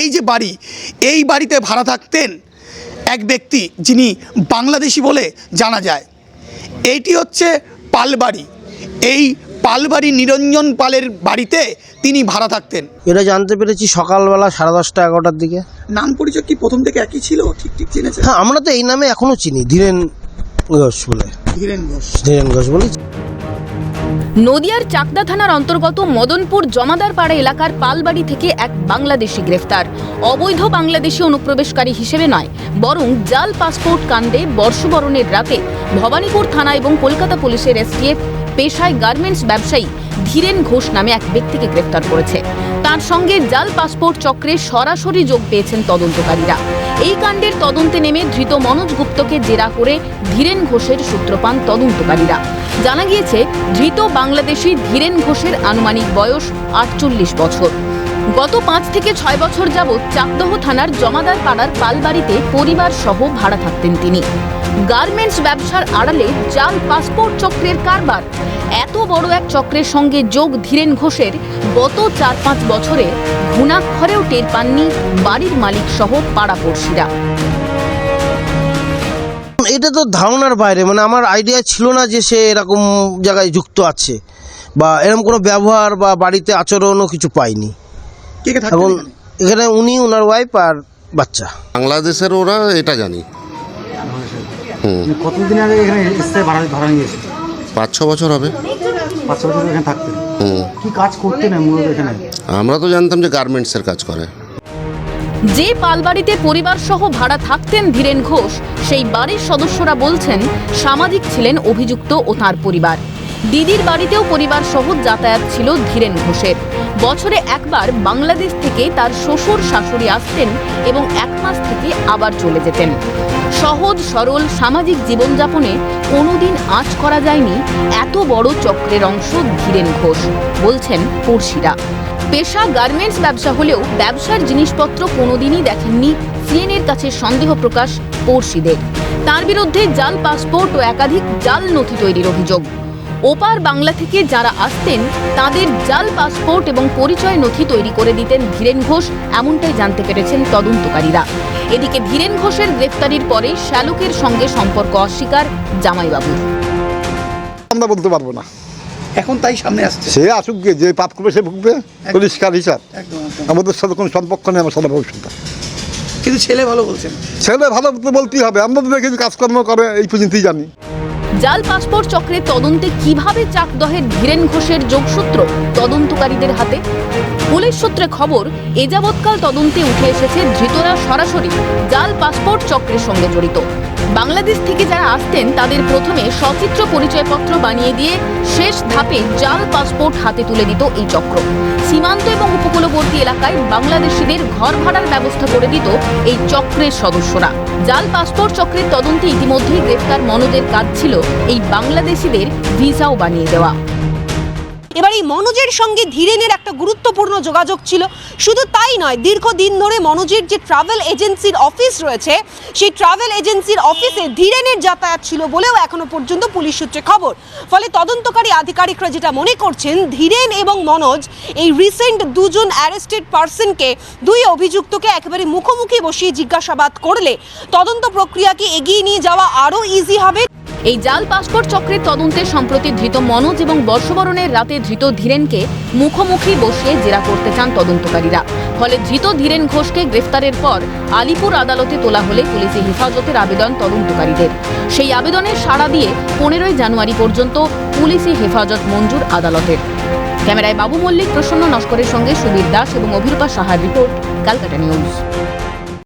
এই যে বাড়ি এই বাড়িতে ভাড়া থাকতেন এক ব্যক্তি যিনি বাংলাদেশি বলে জানা যায়। এইটি হচ্ছে পালবাড়ি। এই পালবাড়ি নিরঞ্জন পালের বাড়িতে তিনি ভাড়া থাকতেন। এটা জানতে পেরেছি সকালবেলা সাড়ে দশটা এগারোটার দিকে। নাম পরিচয় কি প্রথম থেকে একই ছিল? ঠিক ঠিক চিনেছেন হ্যাঁ আমরা তো এই নামে এখনও চিনি। ধীরেন ঘোষ বলে। ধীরেন ঘোষ। ধীরেন ঘোষ বলে নদিয়ার চাকদা থানার অন্তর্গত মদনপুর জমাদারপাড়া এলাকার পালবাড়ি থেকে এক বাংলাদেশি গ্রেফতার। অবৈধ বাংলাদেশি অনুপ্রবেশকারী হিসেবে নয়, বরং জাল পাসপোর্ট কাণ্ডে বর্ষবরণের রাতে ভবানীপুর থানা এবং কলকাতা পুলিশের এসটিএফ পেশায় গার্মেন্টস ব্যবসায়ী ধীরেন ঘোষ নামে এক ব্যক্তিকে গ্রেফতার করেছে। তার সঙ্গে জাল পাসপোর্ট চক্রে সরাসরি যোগ পেয়েছেন তদন্তকারীরা। এই কাণ্ডের তদন্তে নেমে ধৃত মনোজ গুপ্তকে জেরা করে ধীরেন ঘোষের সূত্রপান তদন্তকারীরা। জানা গিয়েছে, ধৃত বাংলাদেশি ধীরেন ঘোষের আনুমানিক বয়স আটচল্লিশ বছর। গত পাঁচ থেকে ছয় বছর যাবৎ চাকদহ থানার জমাদার পাড়ার পালবাড়িতে পরিবার সহ ভাড়া থাকতেন তিনি। গার্মেন্টস ব্যবসার আড়ালে জাল পাসপোর্ট চক্রের কারবার। এত বড় এক চক্রের সঙ্গে যোগ ধীরেন ঘোষের গত চার পাঁচ বছরে ঘুণাক্ষরেও টের পাননি বাড়ির মালিক সহ পাড়াপড়শিরা। এটা তো ধারণার বাইরে মানে আমার আইডিয়া ছিল না যে সে এরকম জায়গায় যুক্ত আছে, বা এরকম কোনো ব্যবহার বা বাড়িতে আচরণও কিছু পাইনি কে কে এবং এখানে? এখানে উনি ওনার ওয়াইফ আর বাচ্চা। বাংলাদেশের ওরা এটা জানি। কতদিন আগে এখানে ভাড়া ভাড়া নিয়েছে পাঁচ ছ বছর হবে। পাঁচ ছ বছর এখানে থাকতেন। কি কাজ করতেন মূলত এখানে? আমরা তো জানতাম যে গার্মেন্টসের কাজ করে। যে পালবাড়িতে পরিবার সহ ভাড়া থাকতেন ধীরেন ঘোষ সেই বাড়ির সদস্যরা বলছেন সামাজিক ছিলেন অভিযুক্ত ও তার পরিবার। দিদির বাড়িতেও পরিবার সহ যাতায়াত ছিল ধীরেন ঘোষের। বছরে একবার বাংলাদেশ থেকে তার শ্বশুর শাশুড়ি আসতেন এবং এক মাস থেকে আবার চলে যেতেন। সহজ, সরল, সামাজিক জীবনযাপনে কোনোদিন আঁচ করা যায়নি এত বড় চক্রের অংশ ধীরেন ঘোষ, বলছেন পড়শিরা। পেশা, গার্মেন্টস ব্যবসা হলেও ব্যবসার জিনিসপত্র কোনোদিনই দেখেননি সিএনের কাছে সন্দেহ প্রকাশ পড়শিদের। তার বিরুদ্ধে জাল পাসপোর্ট ও একাধিক জাল নথি তৈরির অভিযোগ। ওপার বাংলা থেকে যারা আসতেন তাদের জাল পাসপোর্ট এবং পরিচয় নথি তৈরি করে দিতেন ধীরেন ঘোষ এমনটাই জানতে পেরেছেন তদন্তকারীরা। এদিকে ধীরেন ঘোষের গ্রেফতারির পরে শ্যালকের সঙ্গে সম্পর্ক অস্বীকার জামাইবাবুর। আমরা বলতে পারব না। এখন তাই সামনে আসছে। সে আসুক গিয়ে যে পাপ করবে সে ভুগবে। পরিষ্কার হিসাব। আমাদের সাথে কোনো সম্পর্ক নেই আমার সাথে ভবিষ্যৎ কিন্তু ছেলে ভালো বলছেন। ছেলে ভালো বলতেই হবে। আমরা তো দেখেছি কাজকর্ম করে এই পর্যন্তই জানি। জাল পাসপোর্ট চক্রের তদন্তে কীভাবে চাকদহের ধীরেন ঘোষের যোগসূত্র তদন্তকারীদের হাতে? পুলিশ সূত্রে খবর, এ যাবৎকাল তদন্তে উঠে এসেছে ধৃতরা সরাসরি জাল পাসপোর্ট চক্রের সঙ্গে জড়িত। বাংলাদেশ থেকে যারা আসতেন, তাদের প্রথমে সচিত্র পরিচয়পত্র বানিয়ে দিয়ে শেষ ধাপে জাল পাসপোর্ট হাতে তুলে দিত এই চক্র। সীমান্ত এবং উপকূলবর্তী এলাকায় বাংলাদেশিদের ঘর ভাড়ার ব্যবস্থা করে দিত এই চক্রের সদস্যরা। জাল পাসপোর্ট চক্রের তদন্তে ইতিমধ্যেই গ্রেফতার মনোজের কাজ ছিল এই বাংলাদেশিদের ভিসাও বানিয়ে দেওয়া। এবার এই মনোজের সঙ্গে ধীরেনের একটা গুরুত্বপূর্ণ যোগাযোগ ছিল। শুধু তাই নয়, দীর্ঘদিন ধরে মনোজের যে ট্রাভেল এজেন্সির অফিস রয়েছে, সেই ট্রাভেল এজেন্সির অফিসে ধীরেনের যাতায়াত ছিল বলেও এখনও পর্যন্ত পুলিশ সূত্রে খবর। ফলে তদন্তকারী আধিকারিকরা যেটা মনে করছেন, ধীরেন এবং মনোজ এই রিসেন্ট দুজন অ্যারেস্টেড পার্সনকে দুই অভিযুক্তকে একেবারে মুখোমুখি বসিয়ে জিজ্ঞাসাবাদ করলে তদন্ত প্রক্রিয়াকে এগিয়ে নিয়ে যাওয়া আরও ইজি হবে। এই জাল পাসপোর্ট চক্রের তদন্তে সম্প্রতি ধৃত মনোজ এবং বর্ষবরণের রাতে ধৃত ধীরেনকে মুখোমুখি বসিয়ে জেরা করতে চান তদন্তকারীরা। ফলে ধৃত ধীরেন ঘোষকে গ্রেফতারের পর আলিপুর আদালতে তোলা হলে পুলিশি হেফাজতের আবেদন তদন্তকারীদের। সেই আবেদনের সাড়া দিয়ে পনেরোই জানুয়ারি পর্যন্ত পুলিশি হেফাজত মঞ্জুর আদালতের। ক্যামেরায় বাবু মল্লিক, প্রসন্ন নস্করের সঙ্গে সুবীর দাস এবং অভিরূপা সাহার রিপোর্ট, ক্যালকাটা নিউজ।